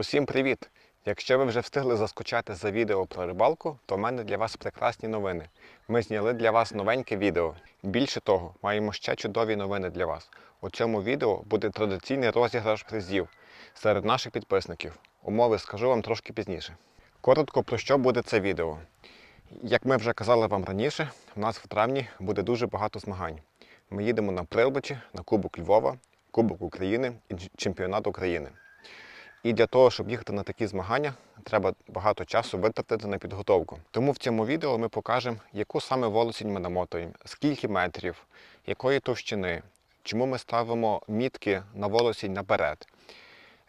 Усім привіт! Якщо ви вже встигли заскочати за відео про рибалку, то в мене для вас прекрасні новини. Ми зняли для вас новеньке відео. Більше того, маємо ще чудові новини для вас. У цьому відео буде традиційний розіграш призів серед наших підписників. Умови скажу вам трошки пізніше. Коротко про що буде це відео. Як ми вже казали вам раніше, у нас в травні буде дуже багато змагань. Ми їдемо на Прилбичі, на Кубок Львова, Кубок України і Чемпіонат України. І для того, щоб їхати на такі змагання, треба багато часу витратити на підготовку. Тому в цьому відео ми покажемо, яку саме волосінь ми намотуємо, скільки метрів, якої товщини, чому ми ставимо мітки на волосінь наперед,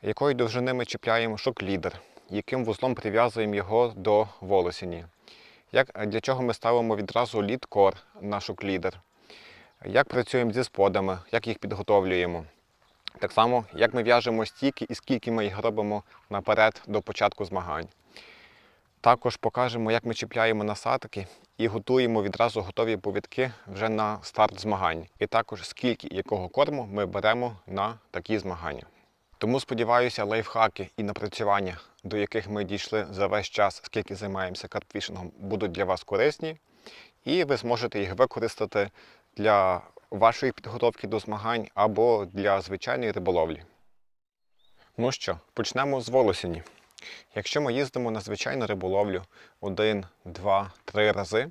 якої довжини ми чіпляємо шок-лідер, яким вузлом прив'язуємо його до волосіні, як, для чого ми ставимо відразу лід-кор на шок-лідер, як працюємо зі сподами, як їх підготовлюємо. Так само, як ми в'яжемо стійки і скільки ми їх робимо наперед до початку змагань. Також покажемо, як ми чіпляємо насадки і готуємо відразу готові повідки вже на старт змагань. І також скільки і якого корму ми беремо на такі змагання. Тому сподіваюся, лайфхаки і напрацювання, до яких ми дійшли за весь час, скільки займаємося карпфішингом, будуть для вас корисні, і ви зможете їх використати для вашої підготовки до змагань або для звичайної риболовлі. Ну що, почнемо з волосіні. Якщо ми їздимо на звичайну риболовлю один, два, три рази,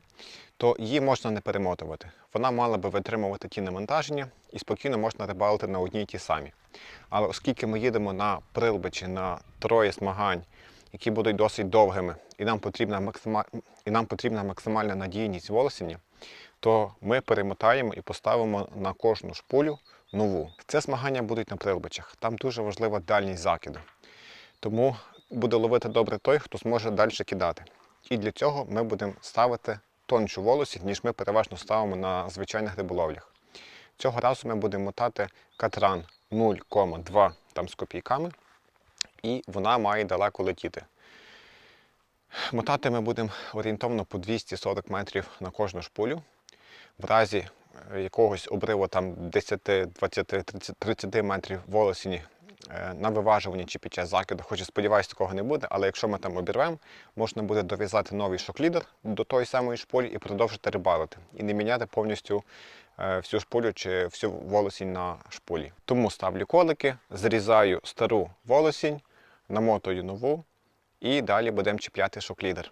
то її можна не перемотувати. Вона мала би витримувати ті навантаження і спокійно можна рибалити на одній й ті самі. Але оскільки ми їдемо на прилбичі на троє змагань, які будуть досить довгими, і нам потрібна, максима... і нам потрібна максимальна надійність волосіні, то ми перемотаємо і поставимо на кожну шпулю нову. Це змагання будуть на прилбичах. Там дуже важлива дальність закиду. Тому буде ловити добре той, хто зможе далі кидати. І для цього ми будемо ставити тоншу волосінь, ніж ми переважно ставимо на звичайних риболовлях. Цього разу ми будемо мотати катран 0,2 там з копійками, і вона має далеко летіти. Мотати ми будемо орієнтовно по 240 метрів на кожну шпулю. В разі е, якогось обриву там 10, 20, 30, 30 метрів волосіні е, на виважуванні чи під час закиду, хоч і сподіваюся, такого не буде, але якщо ми там обірвемо, можна буде дов'язати новий шок-лідер до тої самої шпулі і продовжити рибалити. І не міняти повністю е, всю шпулю чи всю волосінь на шпулі. Тому ставлю колики, зрізаю стару волосінь, намотую нову і далі будемо чіпляти шок-лідер.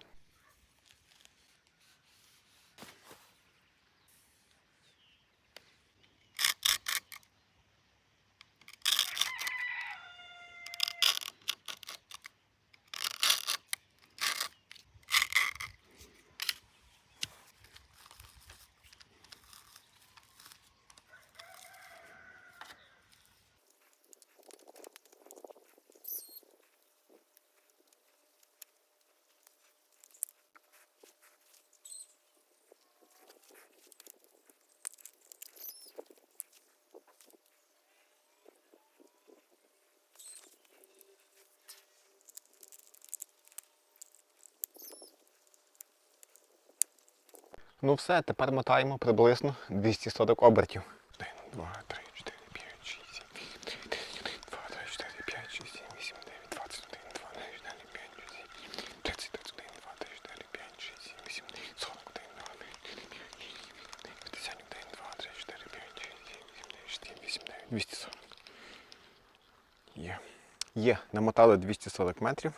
Ну все, тепер мотаємо приблизно 240 обертів. 1, 2, 3, 4, 5, 6, 7, 1, 2, 3, 4, 5, 6, 7, 8, 9, 21, 2, 3, 4, 5, 6, 30, 31, 2, 3, 4, 5, 6, 7, 8, 41, 2, 3, 4, 5, 51, 2, 3, 4, 5, 6, 7, 8, 9, 240. Є. Є, намотали 240 метрів.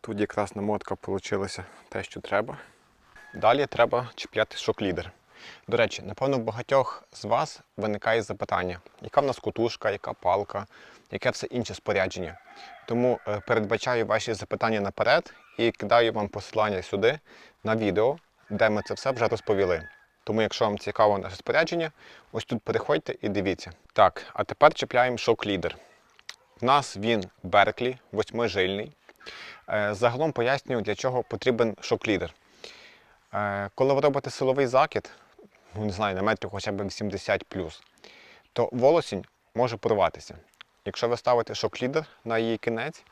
Тут якраз намотка вийшла те, що треба. Далі треба чіпляти шок-лідер. До речі, напевно, у багатьох з вас виникає запитання, яка в нас котушка, яка палка, яке все інше спорядження. Тому е, передбачаю ваші запитання наперед і кидаю вам посилання сюди на відео, де ми це все вже розповіли. Тому, якщо вам цікаво наше спорядження, ось тут переходьте і дивіться. Так, а тепер чіпляємо шок-лідер. У нас він Берклі, восьмижильний. Е, Загалом пояснюю, для чого потрібен шок-лідер. Е, Коли ви робите силовий закид, ну не знаю, на метрів хоча б 80 то волосінь може порватися. Якщо ви ставите шок-лідер на її кінець,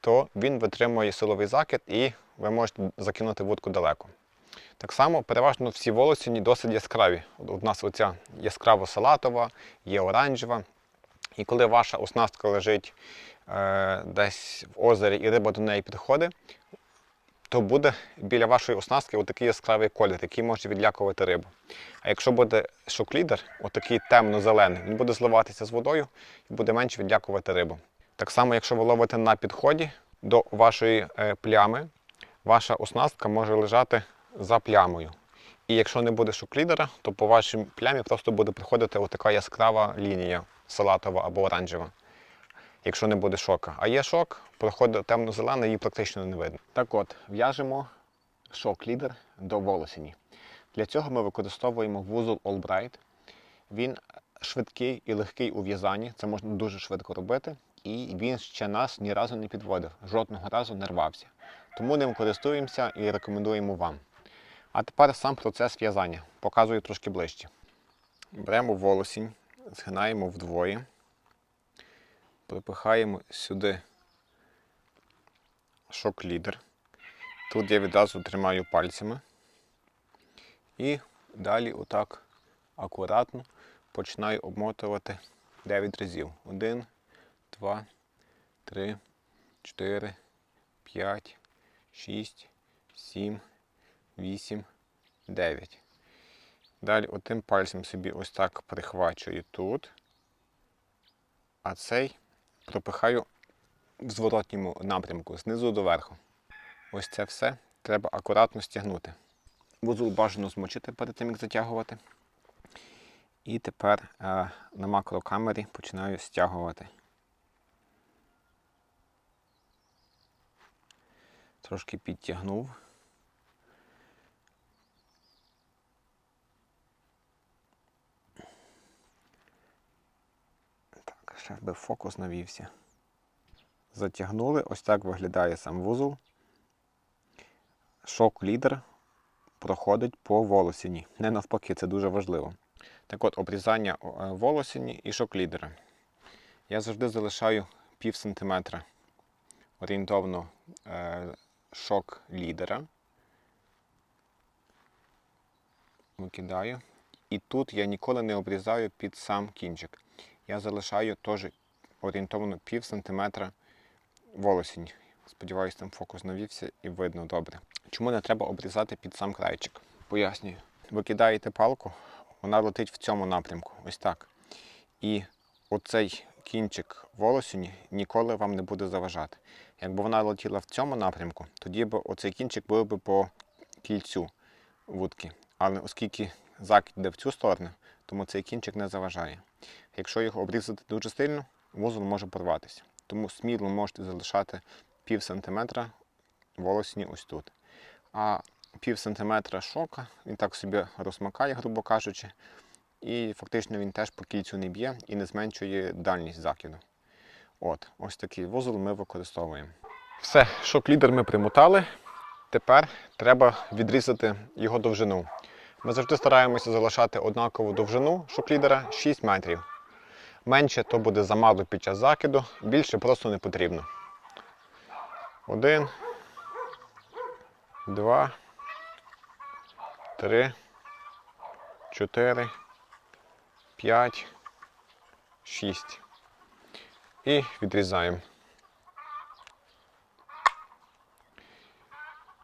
то він витримує силовий закид і ви можете закинути вудку далеко. Так само переважно всі волосіні досить яскраві. У нас оця яскраво салатова, є оранжева, І коли ваша оснастка лежить е, десь в озері і риба до неї підходить, то буде біля вашої оснастки отакий яскравий колір, який може відлякувати рибу. А якщо буде шоклідер, отакий темно-зелений, він буде зливатися з водою і буде менше відлякувати рибу. Так само, якщо ви ловите на підході до вашої е, плями, ваша оснастка може лежати за плямою. І якщо не буде шоклідера, то по вашій плямі просто буде приходити отака яскрава лінія салатова або оранжева якщо не буде шока. А є шок, проходить темно-зелена, її практично не видно. Так от, в'яжемо шок-лідер до волосіні. Для цього ми використовуємо вузол Albright. Він швидкий і легкий у в'язанні, це можна дуже швидко робити. І він ще нас ні разу не підводив, жодного разу не рвався. Тому ним користуємося і рекомендуємо вам. А тепер сам процес в'язання. Показую трошки ближче. Беремо волосінь, згинаємо вдвоє припихаємо сюди шок-лідер. Тут я відразу тримаю пальцями. І далі отак акуратно починаю обмотувати 9 разів. 1, 2, 3, 4, 5, 6, 7, 8, 9. Далі отим пальцем собі ось так прихвачую тут, а цей пропихаю в зворотньому напрямку, знизу до верху. Ось це все треба акуратно стягнути. Вузол бажано змочити перед тим, як затягувати. І тепер е, на макрокамері починаю стягувати. Трошки підтягнув. Так, ще би фокус навівся. Затягнули, ось так виглядає сам вузол. Шок-лідер проходить по волосіні. Не навпаки, це дуже важливо. Так от, обрізання е, волосіні і шок-лідера. Я завжди залишаю пів сантиметра орієнтовно е, шок лідера. Викидаю. І тут я ніколи не обрізаю під сам кінчик. Я залишаю теж орієнтовно пів сантиметра волосінь. Сподіваюсь, там фокус навівся і видно добре. Чому не треба обрізати під сам крайчик? Пояснюю. Ви кидаєте палку, вона летить в цьому напрямку, ось так. І оцей кінчик волосіні ніколи вам не буде заважати. Якби вона летіла в цьому напрямку, тоді б оцей кінчик був би по кільцю вудки. Але оскільки закид йде в цю сторону, тому цей кінчик не заважає. Якщо його обрізати дуже сильно, вузол може порватися. Тому сміло можете залишати пів сантиметра волосні ось тут. А пів сантиметра шока, він так собі розмакає, грубо кажучи, і фактично він теж по кільцю не б'є і не зменшує дальність закиду. От, ось такий вузол ми використовуємо. Все, шок-лідер ми примотали. Тепер треба відрізати його довжину. Ми завжди стараємося залишати однакову довжину шоклідера 6 метрів. Менше то буде замало під час закиду, більше просто не потрібно. Один, два, три, чотири, п'ять, шість. І відрізаємо.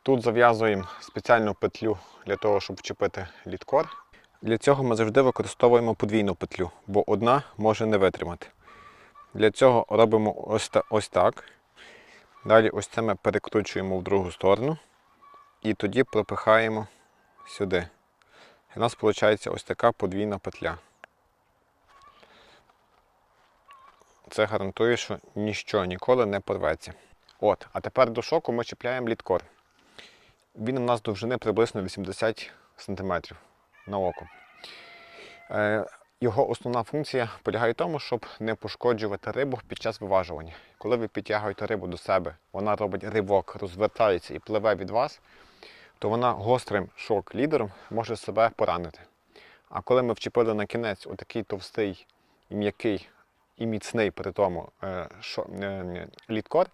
Тут зав'язуємо спеціальну петлю для того, щоб вчепити літкор. Для цього ми завжди використовуємо подвійну петлю, бо одна може не витримати. Для цього робимо ось, та- ось так. Далі ось це ми перекручуємо в другу сторону і тоді пропихаємо сюди. І у нас виходить ось така подвійна петля. Це гарантує, що ніщо ніколи не порветься. От, а тепер до шоку ми чіпляємо літкор. Він у нас довжини приблизно 80 см на око. Е, Його основна функція полягає в тому, щоб не пошкоджувати рибу під час виважування. Коли ви підтягуєте рибу до себе, вона робить ривок, розвертається і пливе від вас, то вона гострим шок-лідером може себе поранити. А коли ми вчепили на кінець отакий товстий і м'який і міцний при тому е, е, літкор,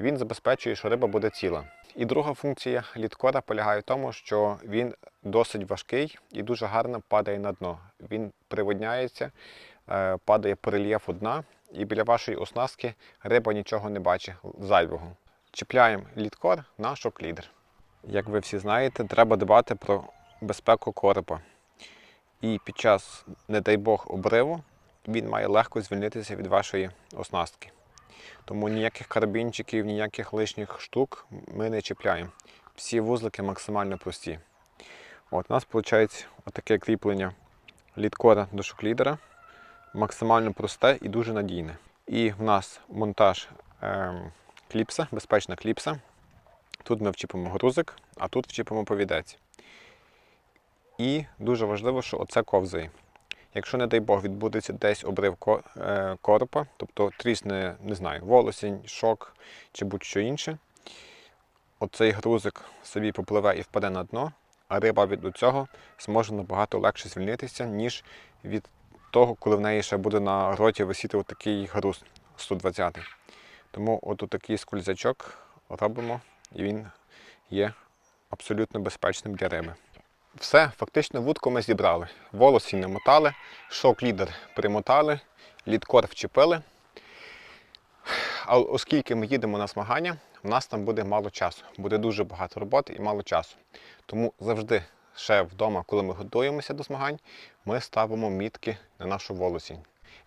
він забезпечує, що риба буде ціла. І друга функція літкора полягає в тому, що він досить важкий і дуже гарно падає на дно. Він приводняється, е, падає по рельєфу дна і біля вашої оснастки риба нічого не бачить зайвого. Чіпляємо лідкор на шок-лідер. Як ви всі знаєте, треба дбати про безпеку коропа. І під час, не дай Бог, обриву він має легко звільнитися від вашої оснастки. Тому ніяких карабінчиків, ніяких лишніх штук ми не чіпляємо. Всі вузлики максимально прості. От, у нас виходить таке кріплення лідкора до шоклідера. Максимально просте і дуже надійне. І в нас монтаж ем, кліпса, безпечна кліпса. Тут ми вчіпимо грузик, а тут вчіпимо повідець. І дуже важливо, що оце ковзає. Якщо, не дай Бог, відбудеться десь обрив е, коропа, тобто трісне, не знаю, волосінь, шок чи будь-що інше, оцей грузик собі попливе і впаде на дно, а риба від цього зможе набагато легше звільнитися, ніж від того, коли в неї ще буде на роті висіти отакий груз 120. Тому от такий скользячок робимо, і він є абсолютно безпечним для риби. Все, фактично вудку ми зібрали. Волосінь намотали, шок-лідер примотали, лідкор вчепили. А оскільки ми їдемо на змагання, у нас там буде мало часу. Буде дуже багато роботи і мало часу. Тому завжди ще вдома, коли ми готуємося до змагань, ми ставимо мітки на нашу волосінь.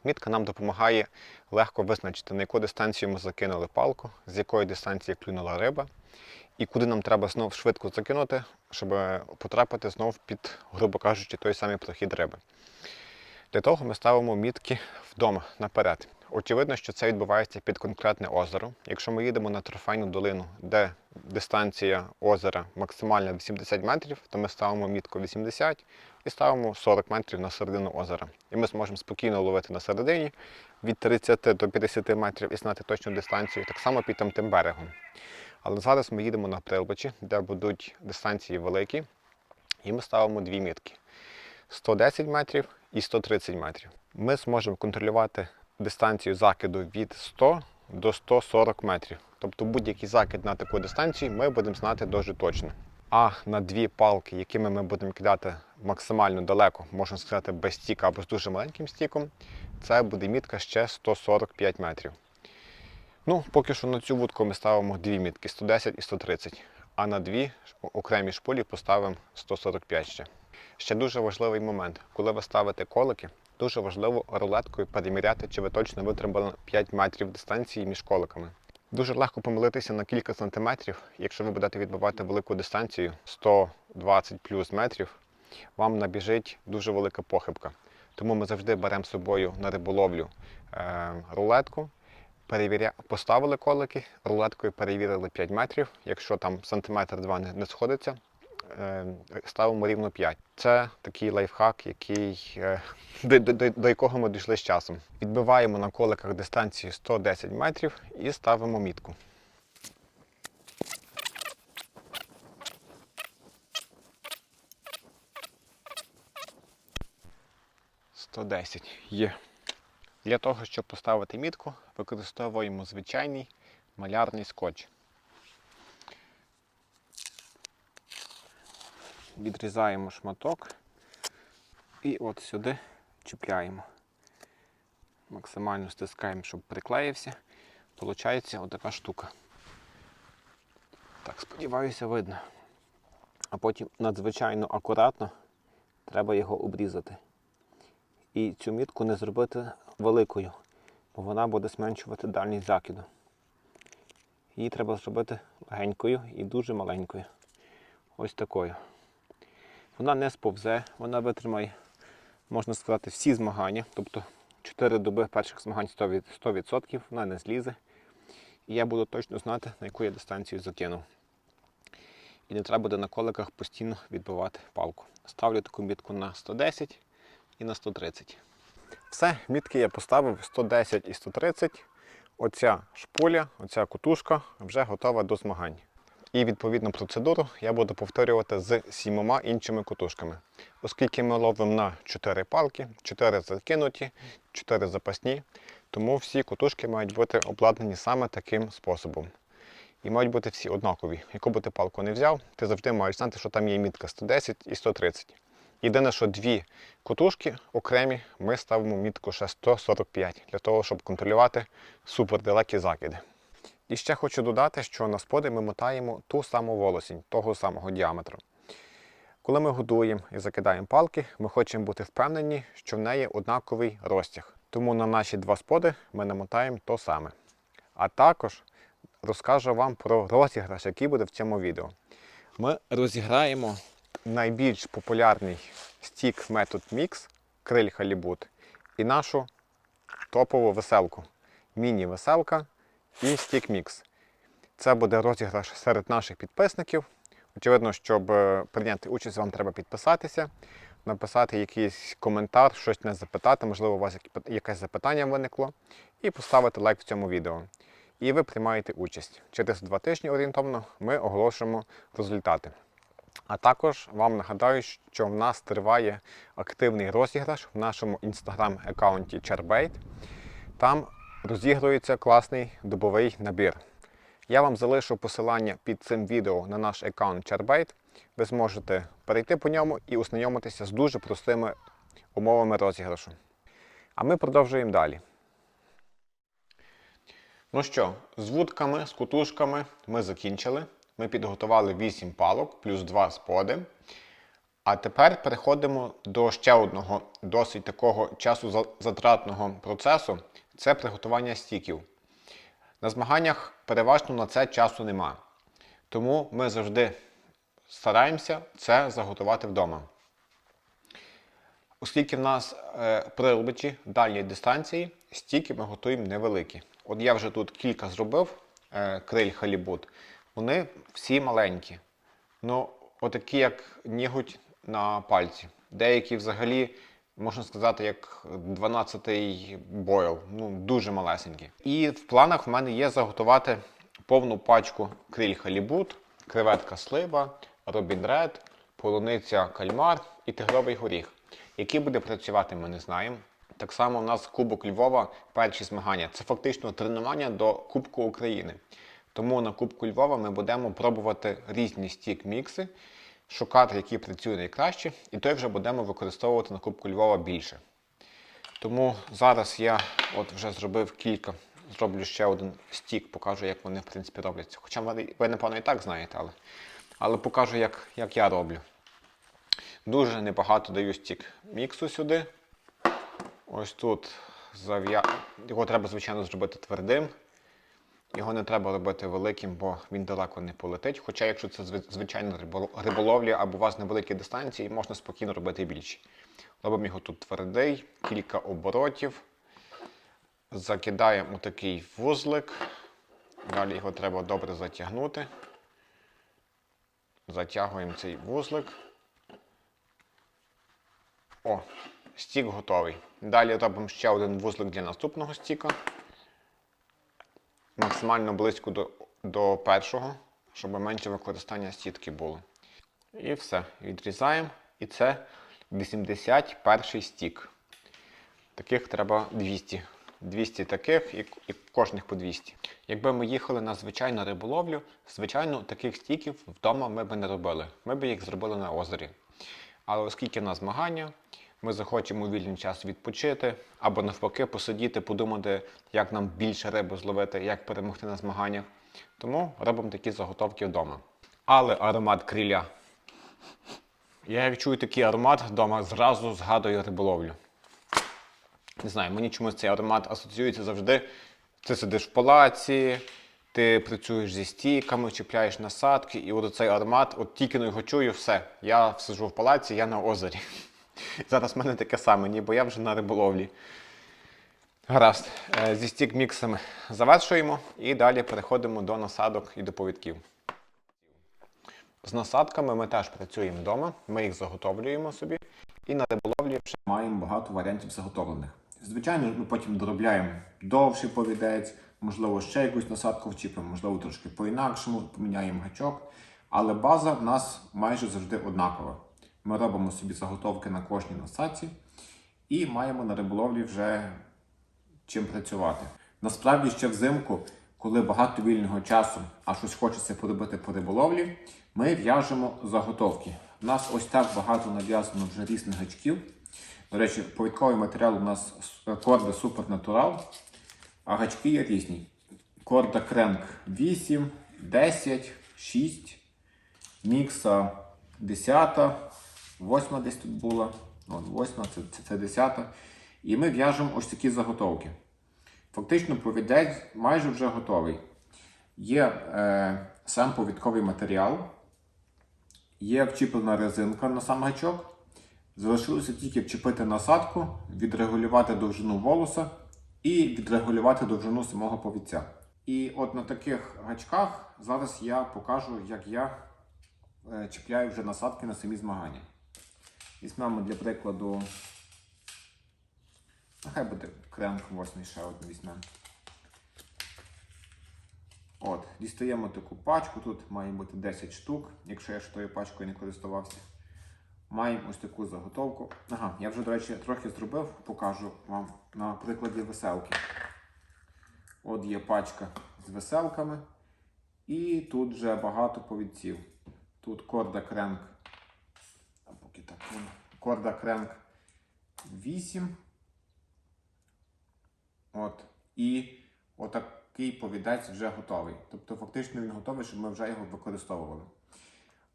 Мітка нам допомагає легко визначити, на яку дистанцію ми закинули палку, з якої дистанції клюнула риба, і куди нам треба знов швидко закинути, щоб потрапити знов під, грубо кажучи, той самий прохід риби. Для того ми ставимо мітки вдома наперед. Очевидно, що це відбувається під конкретне озеро. Якщо ми їдемо на трофейну долину, де дистанція озера максимальна 80 метрів, то ми ставимо мітку 80 і ставимо 40 метрів на середину озера. І ми зможемо спокійно ловити на середині від 30 до 50 метрів і знати точну дистанцію, так само під тим берегом. Але зараз ми їдемо на Прилбичі, де будуть дистанції великі, і ми ставимо дві мітки. 110 метрів і 130 метрів. Ми зможемо контролювати дистанцію закиду від 100 до 140 метрів. Тобто будь-який закид на таку дистанцію ми будемо знати дуже точно. А на дві палки, якими ми будемо кидати максимально далеко, можна сказати, без стіка або з дуже маленьким стіком, це буде мітка ще 145 метрів. Ну, поки що на цю вудку ми ставимо дві мітки 110 і 130, а на дві окремі шпулі поставимо 145 ще. Ще дуже важливий момент, коли ви ставите колики, дуже важливо рулеткою переміряти, чи ви точно витримали 5 метрів дистанції між коликами. Дуже легко помилитися на кілька сантиметрів, якщо ви будете відбивати велику дистанцію 120 плюс метрів, вам набіжить дуже велика похибка. Тому ми завжди беремо з собою на риболовлю е, рулетку, перевіря... поставили колики, рулеткою перевірили 5 метрів. Якщо там сантиметр-два не, сходиться, е, ставимо рівно 5. Це такий лайфхак, який, е, до, до, до якого ми дійшли з часом. Відбиваємо на коликах дистанцію 110 метрів і ставимо мітку. Сто десять є. Для того, щоб поставити мітку, використовуємо звичайний малярний скотч. Відрізаємо шматок і от сюди чіпляємо. Максимально стискаємо, щоб приклеївся. Получається отака штука. Так, сподіваюся, видно. А потім надзвичайно акуратно треба його обрізати. І цю мітку не зробити великою, бо вона буде зменшувати дальність закиду. Її треба зробити легенькою і дуже маленькою. Ось такою. Вона не сповзе, вона витримає, можна сказати, всі змагання. Тобто 4 доби перших змагань 100%, 100% вона не злізе. І я буду точно знати, на яку я дистанцію закинув. І не треба буде на коликах постійно відбивати палку. Ставлю таку мітку на 110 і на 130. Все, мітки я поставив 110 і 130. Оця шпуля, оця кутушка вже готова до змагань. І відповідну процедуру я буду повторювати з сімома іншими кутушками. Оскільки ми ловимо на 4 палки, 4 закинуті, 4 запасні, тому всі кутушки мають бути обладнані саме таким способом. І мають бути всі однакові. Яку би ти палку не взяв, ти завжди маєш знати, що там є мітка 110 і 130. Єдине, що дві котушки окремі ми ставимо мітку ще 145 для того, щоб контролювати супердалекі закиди. І ще хочу додати, що на споди ми мотаємо ту саму волосінь, того самого діаметру. Коли ми годуємо і закидаємо палки, ми хочемо бути впевнені, що в неї однаковий розтяг. Тому на наші два споди ми намотаємо то саме. А також розкажу вам про розіграш, який буде в цьому відео. Ми розіграємо найбільш популярний стік метод Mix криль халібут і нашу топову веселку. Міні-веселка і стік Mix. Це буде розіграш серед наших підписників. Очевидно, щоб е, прийняти участь, вам треба підписатися, написати якийсь коментар, щось не запитати, можливо, у вас якесь запитання виникло, і поставити лайк в цьому відео. І ви приймаєте участь. Через два тижні орієнтовно ми оголошуємо результати. А також вам нагадаю, що в нас триває активний розіграш в нашому інстаграм-аккаунті Charbait. Там розігрується класний добовий набір. Я вам залишу посилання під цим відео на наш аккаунт Charbait. Ви зможете перейти по ньому і ознайомитися з дуже простими умовами розіграшу. А ми продовжуємо далі. Ну що, з вудками, з кутушками ми закінчили. Ми підготували 8 палок плюс 2 споди. А тепер переходимо до ще одного досить такого часозатратного процесу це приготування стіків. На змаганнях переважно на це часу нема. Тому ми завжди стараємося це заготувати вдома. Оскільки в нас е, прилбичі дальньої дистанції, стіки ми готуємо невеликі. От я вже тут кілька зробив е, криль халібут. Вони всі маленькі. Ну, отакі, як нігуть на пальці. Деякі взагалі, можна сказати, як 12-й бойл. Ну, дуже малесенькі. І в планах в мене є заготувати повну пачку криль халібут, креветка слива, робін ред, полуниця кальмар і тигровий горіх. Який буде працювати, ми не знаємо. Так само у нас Кубок Львова перші змагання. Це фактично тренування до Кубку України. Тому на Кубку Львова ми будемо пробувати різні стік-мікси, шукати, які працюють найкраще, і той вже будемо використовувати на Кубку Львова більше. Тому зараз я от вже зробив кілька, зроблю ще один стік, покажу, як вони в принципі робляться. Хоча ви, напевно, і так знаєте, але, але покажу, як, як я роблю. Дуже небагато даю стік міксу сюди. Ось тут зав'я... Його треба, звичайно, зробити твердим. Його не треба робити великим, бо він далеко не полетить. Хоча, якщо це зви- звичайна риболовля або у вас невеликі дистанції, можна спокійно робити більші. Робимо його тут твердий, кілька оборотів. Закидаємо такий вузлик. Далі його треба добре затягнути. Затягуємо цей вузлик. О, стік готовий. Далі робимо ще один вузлик для наступного стіка. Максимально близько до, до першого, щоб менше використання сітки було. І все. Відрізаємо. І це 81 стік. Таких треба 200. 200 таких і, і кожних по 200. Якби ми їхали на звичайну риболовлю, звичайно, таких стіків вдома ми б не робили. Ми б їх зробили на озері. Але оскільки на змагання, ми захочемо у вільний час відпочити або навпаки посидіти, подумати, як нам більше риби зловити, як перемогти на змаганнях. Тому робимо такі заготовки вдома. Але аромат криля. Я як чую такий аромат вдома, зразу згадую риболовлю. Не знаю, мені чомусь цей аромат асоціюється завжди. Ти сидиш в палаці, ти працюєш зі стійками, чіпляєш насадки, і от цей аромат, от тільки його чую, все. Я сиджу в палаці, я на озері. Зараз в мене таке саме, ніби я вже на риболовлі. Гаразд, Е, зі стік-міксами завершуємо і далі переходимо до насадок і до повідків. З насадками ми теж працюємо вдома, ми їх заготовлюємо собі. І на риболовлі вже маємо багато варіантів заготовлених. Звичайно, ми потім доробляємо довший повідець, можливо, ще якусь насадку вчіпимо, можливо, трошки по-інакшому, поміняємо гачок. Але база в нас майже завжди однакова. Ми робимо собі заготовки на кожній насадці і маємо на риболовлі вже чим працювати. Насправді ще взимку, коли багато вільного часу, а щось хочеться поробити по риболовлі, ми в'яжемо заготовки. У нас ось так багато нав'язано вже різних гачків. До речі, повідковий матеріал у нас корда Super Natural, а гачки є різні. Корда Кренк 8, 10, 6, Мікса 10, 8 десь тут була. От 8, це, це, це 10. І ми в'яжемо ось такі заготовки. Фактично, повідець майже вже готовий. Є е, сам повідковий матеріал, є вчіплена резинка на сам гачок. Залишилося тільки вчепити насадку, відрегулювати довжину волоса і відрегулювати довжину самого повідця. І от на таких гачках зараз я покажу, як я е, чіпляю вже насадки на самі змагання. Візьмемо для прикладу. Нехай буде крем восьмий ще один візьмемо. От, дістаємо таку пачку, тут має бути 10 штук, якщо я ще тою пачкою не користувався. Маємо ось таку заготовку. Ага, я вже, до речі, трохи зробив, покажу вам на прикладі веселки. От є пачка з веселками. І тут вже багато повідців. Тут корда кренк. А поки так. Корда кренк 8. От. І отакий повідець вже готовий. Тобто, фактично він готовий, щоб ми вже його використовували.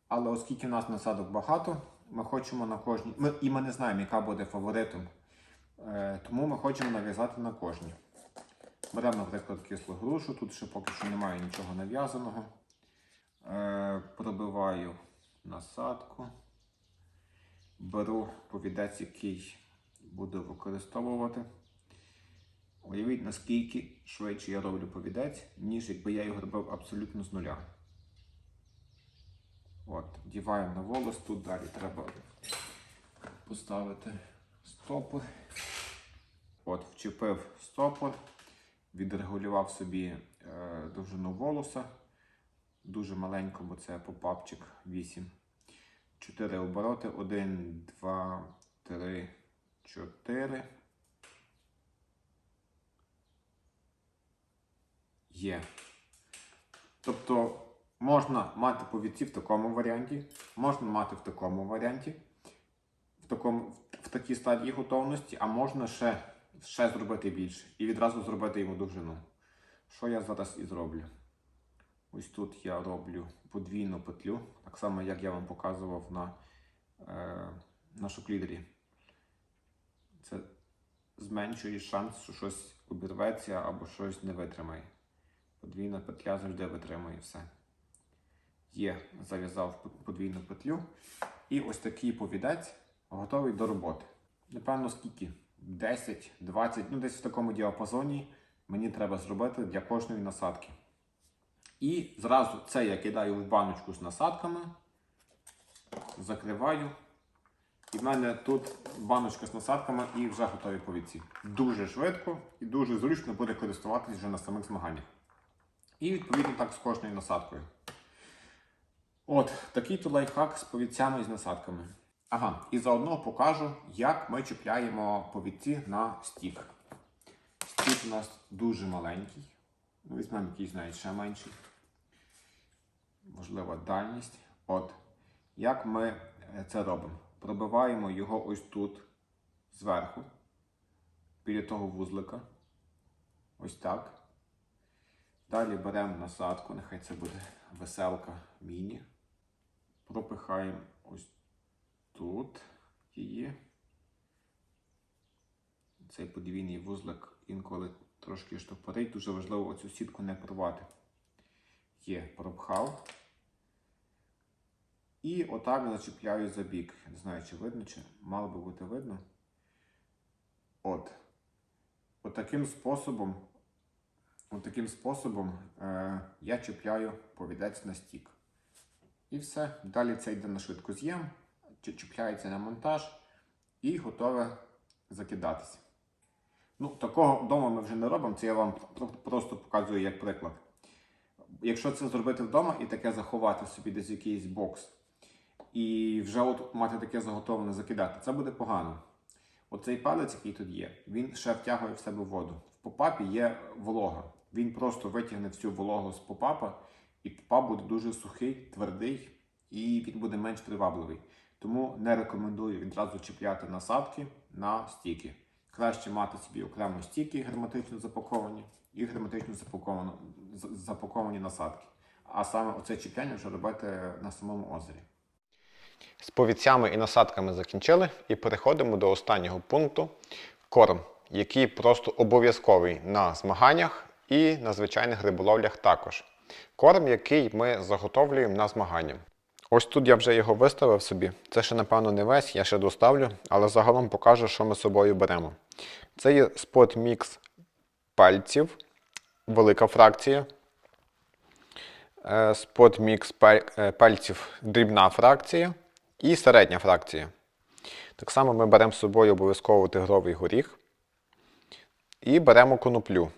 Але оскільки в нас насадок багато, ми хочемо на кожній. Ми, і ми не знаємо, яка буде фаворитом. Е, тому ми хочемо нав'язати на кожній. Беремо, наприклад, кислу грушу, тут ще поки що немає нічого нав'язаного. Е, пробиваю насадку. Беру повідець, який буду використовувати. Уявіть, наскільки швидше я роблю повідець, ніж якби я його робив абсолютно з нуля. От, вдіваємо на волос, тут далі треба поставити стопор. От, вчепив стопор, відрегулював собі е, довжину волоса. Дуже маленько, бо це попапчик 8. 4 обороти. 1, 2, 3, 4. Є. Тобто можна мати повідці в такому варіанті, можна мати в такому варіанті, в, такому, в такій стадії готовності, а можна ще, ще зробити більше і відразу зробити йому довжину. Що я зараз і зроблю? Ось тут я роблю подвійну петлю, так само, як я вам показував на, е, на шоклідері. Це зменшує шанс, що щось обірветься або щось не витримає. Подвійна петля завжди витримує все. Є, зав'язав подвійну петлю. І ось такий повідець готовий до роботи. Напевно, скільки? 10, 20, ну десь в такому діапазоні мені треба зробити для кожної насадки. І зразу це я кидаю в баночку з насадками, закриваю. І в мене тут баночка з насадками і вже готові повідці. Дуже швидко і дуже зручно буде користуватися вже на самих змаганнях. І відповідно так з кожною насадкою. От, такий то лайфхак з повідцями і з насадками. Ага, і заодно покажу, як ми чіпляємо повідці на стік. Стік у нас дуже маленький. Візьмемо якийсь навіть ще менший. Можливо, дальність. От. Як ми е, це робимо? Пробиваємо його ось тут зверху, біля того вузлика. Ось так. Далі беремо насадку, нехай це буде веселка міні. Пропихаємо ось тут її. Цей подвійний вузлик інколи трошки штопорить. Дуже важливо оцю сітку не порвати. Є, пропхав. І отак зачіпляю за бік. Не знаю, чи видно, чи мало би бути видно. От. Отаким способом От способом е, я чіпляю повідець на стік. І все. Далі це йде на швидкоз'єм, чіпляється на монтаж і готове закидатися. Ну, такого вдома ми вже не робимо, це я вам просто показую як приклад. Якщо це зробити вдома і таке заховати собі десь якийсь бокс, і вже от мати таке заготовлене закидати, це буде погано. Оцей палець, який тут є, він ще втягує в себе воду. В попапі є волога. Він просто витягне всю вологу з попапа, і попап буде дуже сухий, твердий, і він буде менш привабливий. Тому не рекомендую відразу чіпляти насадки на стіки. Краще мати собі окремо стіки герметично запаковані і герметично запаковані, насадки. А саме оце чіпляння вже робити на самому озері. З повідцями і насадками закінчили і переходимо до останнього пункту корм, який просто обов'язковий на змаганнях і на звичайних риболовлях також. Корм, який ми заготовлюємо на змагання. Ось тут я вже його виставив собі. Це ще, напевно, не весь, я ще доставлю, але загалом покажу, що ми з собою беремо. Це є спот мікс пальців, велика фракція. Е, Спот мікс е, пальців, дрібна фракція і середня фракція. Так само ми беремо з собою обов'язково тигровий горіх і беремо коноплю.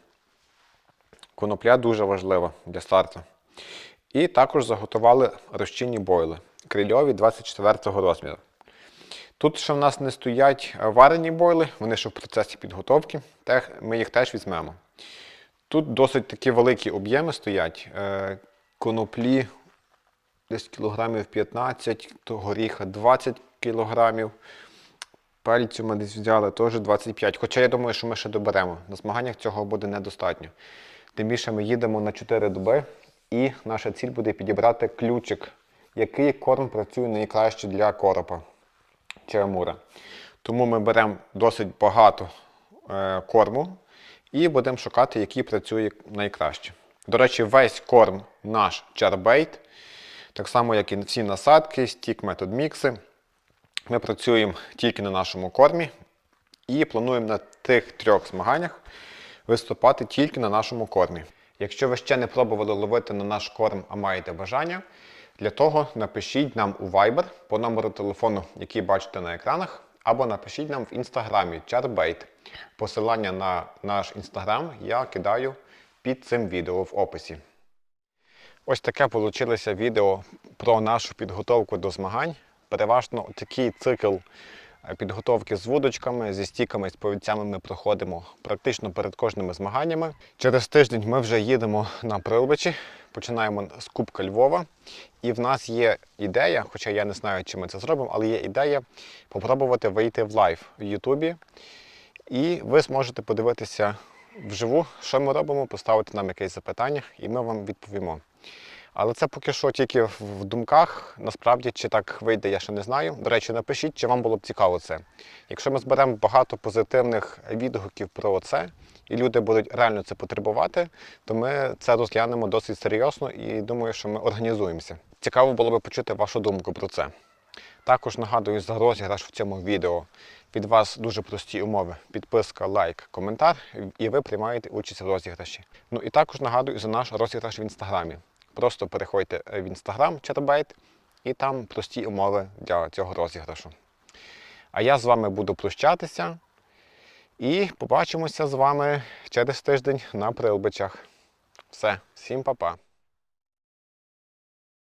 Конопля дуже важлива для старту. І також заготували розчинні бойли крильові 24 розміру. Тут ще в нас не стоять е, варені бойли, вони ще в процесі підготовки, ми їх теж візьмемо. Тут досить такі великі об'єми стоять. Е, Коноплі десь кілограмів 15, то горіха 20 кілограмів. Пальцю ми десь взяли теж 25. Хоча я думаю, що ми ще доберемо. На змаганнях цього буде недостатньо. Тим більше ми їдемо на 4 доби, і наша ціль буде підібрати ключик, який корм працює найкраще для коропа чи амура. Тому ми беремо досить багато е, корму і будемо шукати, який працює найкраще. До речі, весь корм наш чарбейт, так само, як і всі насадки, стік метод мікси. Ми працюємо тільки на нашому кормі і плануємо на тих трьох змаганнях виступати тільки на нашому кормі. Якщо ви ще не пробували ловити на наш корм, а маєте бажання, для того напишіть нам у Viber по номеру телефону, який бачите на екранах, або напишіть нам в інстаграмі Charbait. Посилання на наш інстаграм я кидаю під цим відео в описі. Ось таке вийшло відео про нашу підготовку до змагань. Переважно такий цикл підготовки з вудочками, зі стіками, з повідцями ми проходимо практично перед кожними змаганнями. Через тиждень ми вже їдемо на Прилбичі, починаємо з Кубка Львова. І в нас є ідея, хоча я не знаю, чи ми це зробимо, але є ідея попробувати вийти в лайв в Ютубі. І ви зможете подивитися вживу, що ми робимо, поставити нам якесь запитання, і ми вам відповімо. Але це поки що тільки в думках. Насправді, чи так вийде, я ще не знаю. До речі, напишіть, чи вам було б цікаво це. Якщо ми зберемо багато позитивних відгуків про це, і люди будуть реально це потребувати, то ми це розглянемо досить серйозно і думаю, що ми організуємося. Цікаво було би почути вашу думку про це. Також нагадую за розіграш в цьому відео. Від вас дуже прості умови: підписка, лайк, коментар, і ви приймаєте участь в розіграші. Ну і також нагадую за наш розіграш в інстаграмі. Просто переходьте в інстаграм чербайт, і там прості умови для цього розіграшу. А я з вами буду прощатися і побачимося з вами через тиждень на Прилбичах. Все, всім па-па.